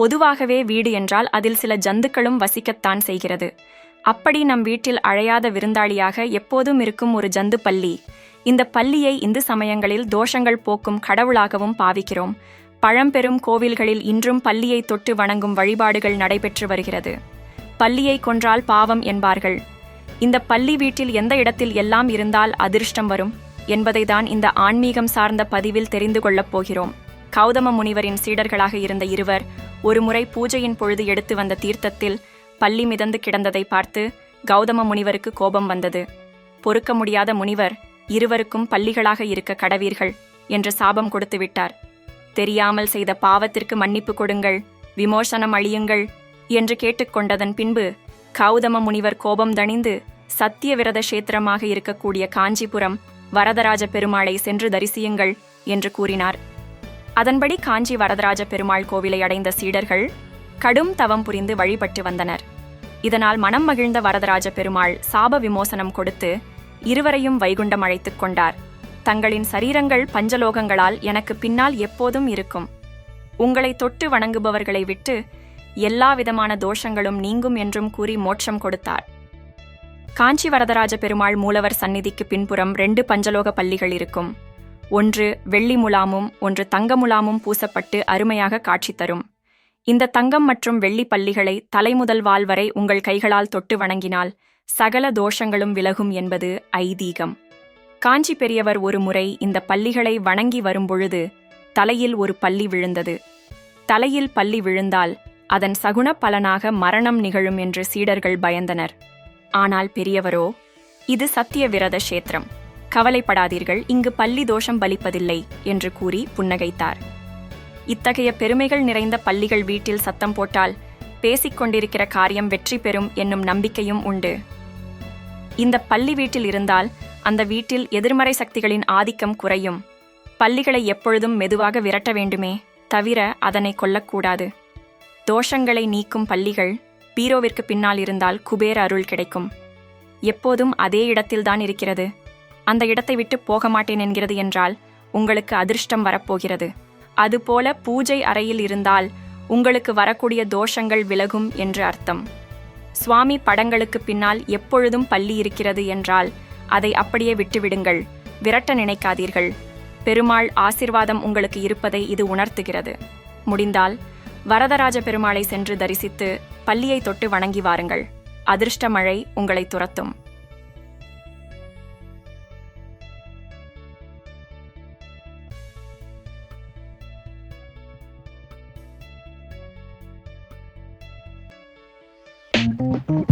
பொதுவாகவே வீடு என்றால் அதில் சில ஜந்துக்களும் வசிக்கத்தான் செய்கிறது. அப்படி நம் வீட்டில் அழையாத விருந்தாளியாக எப்போதும் இருக்கும் ஒரு ஜந்து பள்ளி இந்த பள்ளியை இந்து சமயங்களில் தோஷங்கள் போக்கும் கடவுளாகவும் பாவிக்கிறோம். பழம்பெரும் கோவில்களில் இன்றும் பள்ளியை தொட்டு வணங்கும் வழிபாடுகள் நடைபெற்று வருகிறது. பள்ளியை கொன்றால் பாவம் என்பார்கள். இந்த பள்ளி வீட்டில் எந்த இடத்தில் எல்லாம் இருந்தால் அதிர்ஷ்டம் வரும் என்பதை தான் இந்த ஆன்மீகம் சார்ந்த பதிவில் தெரிந்து கொள்ளப் போகிறோம். கௌதம முனிவரின் சீடர்களாக இருந்த இருவர் ஒருமுறை பூஜையின் பொழுது எடுத்து வந்த தீர்த்தத்தில் பள்ளி மிதந்து கிடந்ததை பார்த்து கௌதம முனிவருக்கு கோபம் வந்தது. பொறுக்க முடியாத முனிவர் இருவருக்கும் பள்ளிகளாக இருக்க கடவீர்கள் என்று சாபம் கொடுத்து விட்டார். தெரியாமல் செய்த பாவத்திற்கு மன்னிப்பு கொடுங்கள் விமோசனம் அழியுங்கள் என்று கேட்டுக்கொண்டதன் பின்பு கௌதம முனிவர் கோபம் தணிந்து சத்தியவிரத கஷேத்திரமாக இருக்கக்கூடிய காஞ்சிபுரம் வரதராஜ பெருமாளை சென்று தரிசியுங்கள் என்று கூறினார். அதன்படி காஞ்சி வரதராஜ பெருமாள் கோவிலை அடைந்த சீடர்கள் கடும் தவம் புரிந்து வழிபட்டு வந்தனர். இதனால் மனம் மகிழ்ந்த வரதராஜ பெருமாள் சாப விமோசனம் கொடுத்து இருவரையும் வைகுண்டம் அழைத்துக் கொண்டார். தங்களின் சரீரங்கள் பஞ்சலோகங்களால் எனக்கு பின்னால் எப்போதும் இருக்கும். உங்களை தொட்டு வணங்குபவர்களை விட்டு எல்லா விதமான தோஷங்களும் நீங்கும் என்றும் கூறி மோட்சம் கொடுத்தார். காஞ்சி வரதராஜ பெருமாள் மூலவர் சந்நிதிக்கு பின்புறம் ரெண்டு பஞ்சலோக பள்ளிகள் இருக்கும். ஒன்று வெள்ளி முலாமும் ஒன்று தங்க முலாமும் பூசப்பட்டு அருமையாக காட்சி தரும். இந்த தங்கம் மற்றும் வெள்ளி பள்ளிகளை தலைமுதல் வால் வரை உங்கள் கைகளால் தொட்டு வணங்கினால் சகல தோஷங்களும் விலகும் என்பது ஐதீகம். காஞ்சி பெரியவர் ஒரு முறை இந்த பள்ளிகளை வணங்கி வரும்பொழுது தலையில் ஒரு பள்ளி விழுந்தது. தலையில் பள்ளி விழுந்தால் அதன் சகுன பலனாக மரணம் நிகழும் என்று சீடர்கள் பயந்தனர். ஆனால் பெரியவரோ இது சத்திய விரத கஷேத்திரம். கவலைப்படாதீர்கள் இங்கு பள்ளி தோஷம் பலிப்பதில்லை என்று கூறி புன்னகைத்தார். இத்தகைய பெருமைகள் நிறைந்த பள்ளிகள் வீட்டில் சத்தம் போட்டால் பேசிக் கொண்டிருக்கிற காரியம் வெற்றி பெறும் என்னும் நம்பிக்கையும் உண்டு. இந்த பள்ளி வீட்டில் இருந்தால் அந்த வீட்டில் எதிர்மறை சக்திகளின் ஆதிக்கம் குறையும். பள்ளிகளை எப்பொழுதும் மெதுவாக விரட்ட வேண்டுமே தவிர அதனை கொல்லக்கூடாது. தோஷங்களை நீக்கும் பள்ளிகள் பீரோவிற்கு பின்னால் இருந்தால் குபேர அருள் கிடைக்கும். எப்போதும் அதே இடத்தில்தான் இருக்கிறது. அந்த இடத்தை விட்டு போக மாட்டேன் என்கிறது என்றால் உங்களுக்கு அதிர்ஷ்டம் வரப்போகிறது. அதுபோல பூஜை அறையில் இருந்தால் உங்களுக்கு வரக்கூடிய தோஷங்கள் விலகும் என்று அர்த்தம். சுவாமி படங்களுக்கு பின்னால் எப்பொழுதும் பள்ளி இருக்கிறது என்றால் அதை அப்படியே விட்டுவிடுங்கள். விரட்ட நினைக்காதீர்கள். பெருமாள் ஆசிர்வாதம் உங்களுக்கு இருப்பதை இது உணர்த்துகிறது. முடிந்தால் வரதராஜ பெருமாளை சென்று தரிசித்து பள்ளியை தொட்டு வணங்கி வாருங்கள். அதிர்ஷ்ட மழை உங்களை துரத்தும். Mm-hmm.